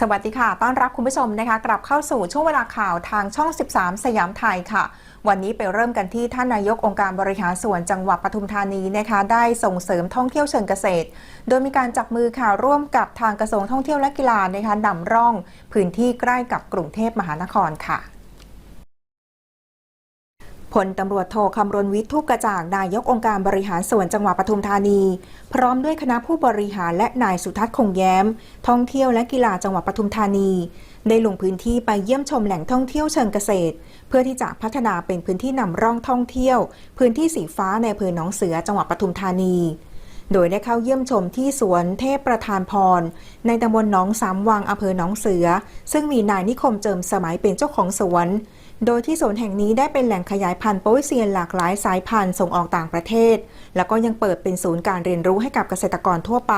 สวัสดีค่ะ ต้อนรับคุณผู้ชมนะคะกลับเข้าสู่ช่วงเวลาข่าวทางช่อง 13 สยามไทยค่ะ วันนี้ไปเริ่มกันที่ท่านนายกองค์การบริหารส่วนจังหวัดปทุมธานีนะคะ ได้ส่งเสริมท่องเที่ยวเชิงเกษตร โดยมีการจับมือค่ะร่วมกับทางกระทรวงท่องเที่ยวและกีฬานะคะนำร่องพื้นที่ใกล้กับกรุงเทพมหานครค่ะ พลตำรวจโทคำรณวิทย์ทุกกระจ่างนายกองค์การบริหารส่วนจังหวัดปทุมธานี พร้อมด้วยคณะผู้บริหารและนายสุทัศน์คงแย้ม ท่องเที่ยวและกีฬาจังหวัดปทุมธานี ได้ลงพื้นที่ไปเยี่ยมชมแหล่งท่องเที่ยวเชิงเกษตร เพื่อที่จะพัฒนาเป็นพื้นที่นำร่องท่องเที่ยว พื้นที่สีฟ้าในอำเภอหนองเสือจังหวัดปทุมธานี โดยได้เข้าเยี่ยมชมที่สวนเทพประธานพร ในตำบลหนองสามวังอำเภอหนองเสือ ซึ่งมีนายนิคมเจิมสมัยเป็นเจ้าของสวน โดยที่สวนแห่งนี้ได้เป็นแหล่งขยายพันธุ์โป๊ยเซียนหลากหลายสายพันธุ์ส่งออกต่างประเทศ แล้วก็ยังเปิดเป็นศูนย์การเรียนรู้ให้กับเกษตรกรทั่วไป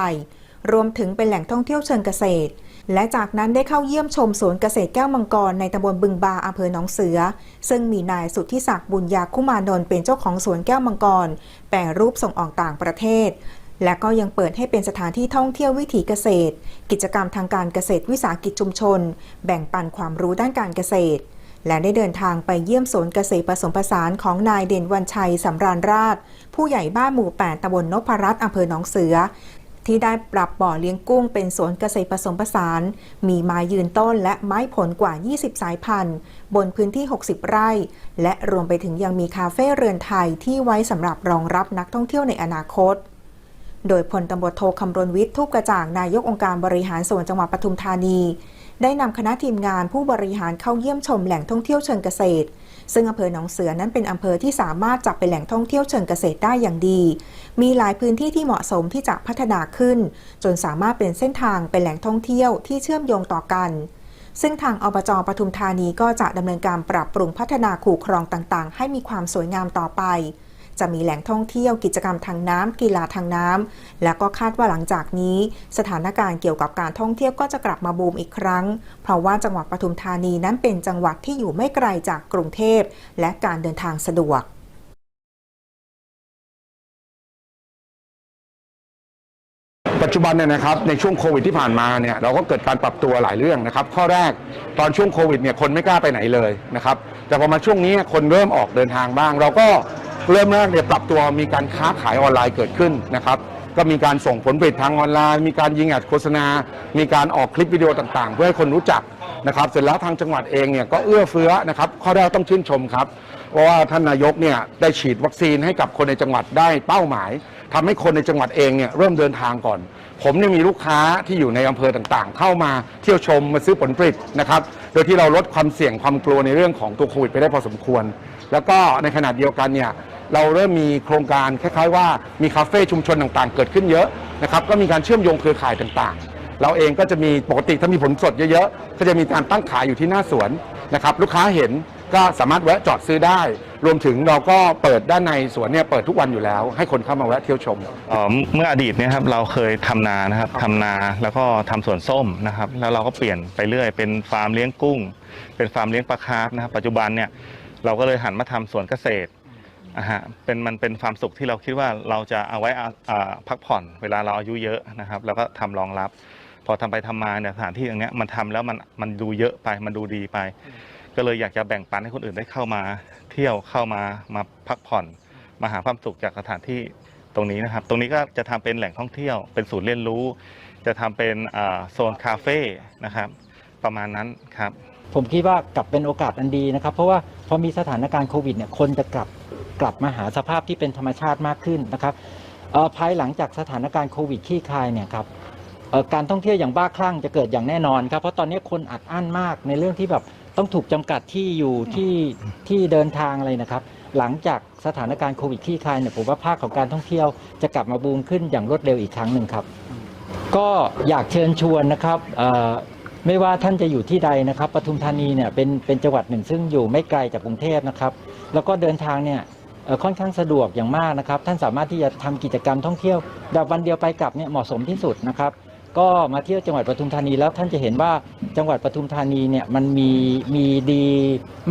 รวมถึงเป็นแหล่งท่องเที่ยวเชิงเกษตร และจากนั้นได้เข้าเยี่ยมชมสวนเกษตรแก้วมังกรในตำบลบึงบาอำเภอหนองเสือ ซึ่งมีนายสุทธิศักดิ์บุญญาคุมานนท์เป็นเจ้าของสวนแก้วมังกร แปรรูปส่งออกต่างประเทศและก็ยังเปิดให้เป็นสถานที่ท่องเที่ยววิถีเกษตร กิจกรรมทางการเกษตรวิสาหกิจชุมชน แบ่งปันความรู้ด้านการเกษตร และได้เดินทางไปเยี่ยมสวนเกษตรผสมผสานของนายเด่นวันชัยสำราญราช ผู้ใหญ่บ้านหมู่ 8ตำบลนพรัตน์อำเภอหนองเสือ ที่ได้ปรับบ่อเลี้ยงกุ้งเป็นสวนเกษตรผสมผสาน มีไม้ยืนต้นและไม้ผลกว่า 20 สายพันธุ์ บนพื้นที่ 60 ไร่ และรวมไปถึงยังมีคาเฟ่เรือนไทยที่ไว้สำหรับรองรับนักท่องเที่ยวในอนาคตโดยพลตำรวจโทคำรณวิทย์ทุกกระจ่างนายกองค์การบริหารส่วนจังหวัดปทุมธานี ได้นำคณะทีมงานผู้บริหารเข้าเยี่ยมชมแหล่งท่องเที่ยวเชิงเกษตร ซึ่งอำเภอหนองเสือนั้นเป็นอำเภอที่สามารถจับเป็นแหล่งท่องเที่ยวเชิงเกษตรได้อย่างดี มีหลายพื้นที่ที่เหมาะสมที่จะพัฒนาขึ้น จนสามารถเป็นเส้นทางเป็นแหล่งท่องเที่ยวที่เชื่อมโยงต่อกัน ซึ่งทางอบจปทุมธานีก็จะดำเนินการปรับปรุงพัฒนาคูครองต่างๆ ให้มีความสวยงามต่อไป จะมีแหล่งท่องเที่ยวกิจกรรมทางน้ำกีฬาทางน้ำและก็คาดว่าหลังจากนี้ สถานการณ์เกี่ยวกับการท่องเที่ยวก็จะกลับมาบูมอีกครั้ง เพราะว่าจังหวัดปทุมธานีนั้นเป็นจังหวัดที่อยู่ไม่ไกลจากกรุงเทพและการเดินทางสะดวกปัจจุบันเนี่ยนะครับในช่วงโควิดที่ผ่านมาเนี่ยเราก็เกิดการปรับตัวหลายเรื่องนะครับข้อแรกตอนช่วงโควิดเนี่ยคนไม่กล้าไปไหนเลยนะครับแต่พอมาช่วงนี้คนเริ่มออกเดินทางบ้าง เราก็ เริ่มแรกเนี่ยปรับตัวมีการค้าขายออนไลน์เกิดขึ้นนะครับก็มีการส่งผลผลิตทางออนไลน์ มีการยิงแอดโฆษณา มีการออกคลิปวิดีโอต่างๆ เพื่อให้คนรู้จักนะครับ เสร็จแล้วทางจังหวัดเองเนี่ยก็เอื้อเฟื้อนะครับ ข้อแรกต้องชื่นชมครับ เพราะว่าท่านนายกเนี่ยได้ฉีดวัคซีนให้กับคนในจังหวัดได้เป้าหมายทำให้คนในจังหวัดเองเนี่ยเริ่มเดินทางก่อน ผมเนี่ยมีลูกค้าที่อยู่ในอำเภอต่างๆ เข้ามาเที่ยวชมมาซื้อผลผลิตนะครับ โดยที่เราลดความเสี่ยงความกลัวในเรื่องของตัวโควิดไปได้พอสมควร แล้วก็ในขณะเดียวกันเนี่ย เราเริ่มมีโครงการคล้ายๆ ว่ามีคาเฟ่ชุมชนต่างๆ เกิดขึ้นเยอะนะครับก็มีการเชื่อมโยงเครือข่ายต่างๆ เราเองก็จะมีปกติถ้ามีผลสดเยอะๆ ก็จะมีการตั้งขายอยู่ที่หน้าสวนนะครับลูกค้าเห็นก็สามารถแวะจอดซื้อได้ รวมถึงเราก็เปิดด้านในสวนเนี่ยเปิดทุกวันอยู่แล้ว ให้คนเข้ามาแวะเที่ยวชม เอ่อเมื่ออดีตเนี่ยครับเราเคยทำนานะครับทำนาแล้วก็ทำสวนส้มนะครับ แล้วเราก็เปลี่ยนไปเรื่อย เป็นฟาร์มเลี้ยงกุ้ง เป็นฟาร์มเลี้ยงปลาคาร์ฟนะครับปัจจุบันเนี่ยเราก็เลยหันมาทำสวนเกษตร อะฮะเป็นมันเป็นความสุขที่เราคิดว่าเราจะเอาไว้อ่าอ่าพักผ่อนเวลาเราอายุเยอะนะครับ แล้วก็ทำรองรับ พอทำไปทำมาเนี่ยสถานที่อย่างเนี้ยมันทำแล้วมันมันดูเยอะไปมันดูดีไป ก็เลยอยากจะแบ่งปันให้คนอื่นได้เข้ามา เที่ยวเข้ามามาพักผ่อนมาหาความสุขจากสถานที่ตรงนี้นะครับ ตรงนี้ก็จะทำเป็นแหล่งท่องเที่ยว เป็นศูนย์เรียนรู้ จะทำเป็นอ่าโซนคาเฟ่นะครับ ประมาณนั้นครับ ผมคิดว่ากลับเป็นโอกาสอันดีนะครับ เพราะว่าพอมีสถานการณ์โควิดเนี่ยคนจะกลับกลับมาหาสภาพที่เป็นธรรมชาติมากขึ้นนะครับภายหลังจากสถานการณ์โควิดคลี่คลายเนี่ยครับการท่องเที่ยวอย่างบ้าคลั่งจะเกิดอย่างแน่นอนครับเพราะตอนนี้คนอัดอั้นมากในเรื่องที่แบบต้องถูกจำกัดที่อยู่ที่ที่เดินทางอะไรนะครับ หลังจากสถานการณ์โควิดคลี่คลายเนี่ยผมว่าภาคของการท่องเที่ยวจะกลับมาบูมขึ้นอย่างรวดเร็วอีกครั้งหนึ่งครับ ก็อยากเชิญชวนนะครับ ไม่ว่าท่านจะอยู่ที่ใดนะครับปทุมธานีเนี่ยเป็นเป็นจังหวัดหนึ่งซึ่งอยู่ไม่ไกลจากกรุงเทพนะครับ แล้วก็เดินทางเนี่ยค่อนข้างสะดวกอย่างมากนะครับ ท่านสามารถที่จะทำกิจกรรมท่องเที่ยวแบบวันเดียวไปกลับเนี่ยเหมาะสมที่สุดนะครับ ก็มาเที่ยวจังหวัดปทุมธานีแล้วท่านจะเห็นว่าจังหวัดปทุมธานีเนี่ยมันมีมีดี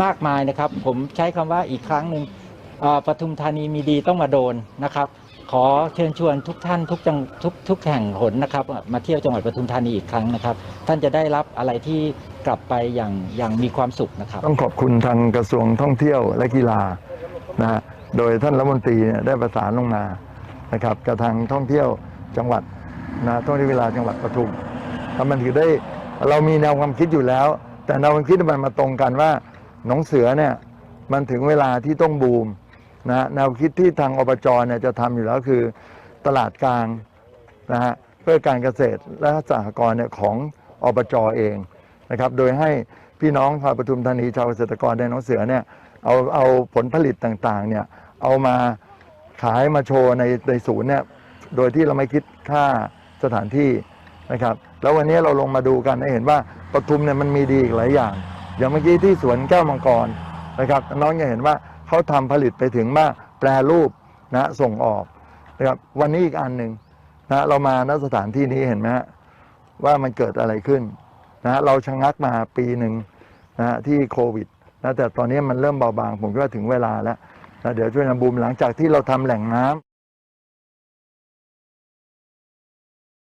มากมายนะครับ ผมใช้คำว่าอีกครั้งหนึ่งปทุมธานีมีดีต้องมาโดนนะครับ ขอเชิญชวนทุกท่านทุกจังทุกทุกแห่งหนนะครับ มาเที่ยวจังหวัดปทุมธานีอีกครั้งนะครับ ท่านจะได้รับอะไรที่กลับไปอย่างอย่างมีความสุขนะครับ ต้องขอบคุณทางกระทรวงท่องเที่ยวและกีฬานะฮะโดยท่านรัฐมนตรีเนี่ยได้ประสานลงมานะครับกับทางท่องเที่ยวจังหวัดนะท่องเที่ยวกีฬาจังหวัดปทุมแล้วมันถือได้เรามีแนวความคิดอยู่แล้ว แต่แนวความคิดมันมาตรงกันว่าหนองเสือเนี่ยมันถึงเวลาที่ต้องบูม นะแนวคิดที่ทางอบจเนี่ยจะทำอยู่แล้วคือตลาดกลางนะฮะเพื่อการเกษตรและสหกรณ์เนี่ยของอบจเองนะครับ โดยให้พี่น้องชาวปทุมธานีชาวเกษตรกรในหนองเสือเนี่ยเอาเอาผลผลิตต่างๆเนี่ยเอามาขายมาโชว์ในในศูนย์เนี่ยโดยที่เราไม่คิดค่าสถานที่นะครับ แล้ววันนี้เราลงมาดูกันให้เห็นว่าปทุมเนี่ยมันมีดีอีกหลายอย่าง อย่างเมื่อกี้ที่สวนแก้วมังกรนะครับน้องจะเห็นว่า เขาทำผลิตไปถึงว่าแปรรูปนะส่งออกนะครับวันนี้อีกอันหนึ่งนะเรามาณสถานที่นี้เห็นไหมฮะว่ามันเกิดอะไรขึ้นนะเราชะงักมาปีหนึ่งนะที่โควิดนะแต่ตอนนี้มันเริ่มเบาบาง ผมก็ว่าถึงเวลาแล้วนะเดี๋ยวช่วยนำบูมหลังจากที่เราทำแหล่งน้ำ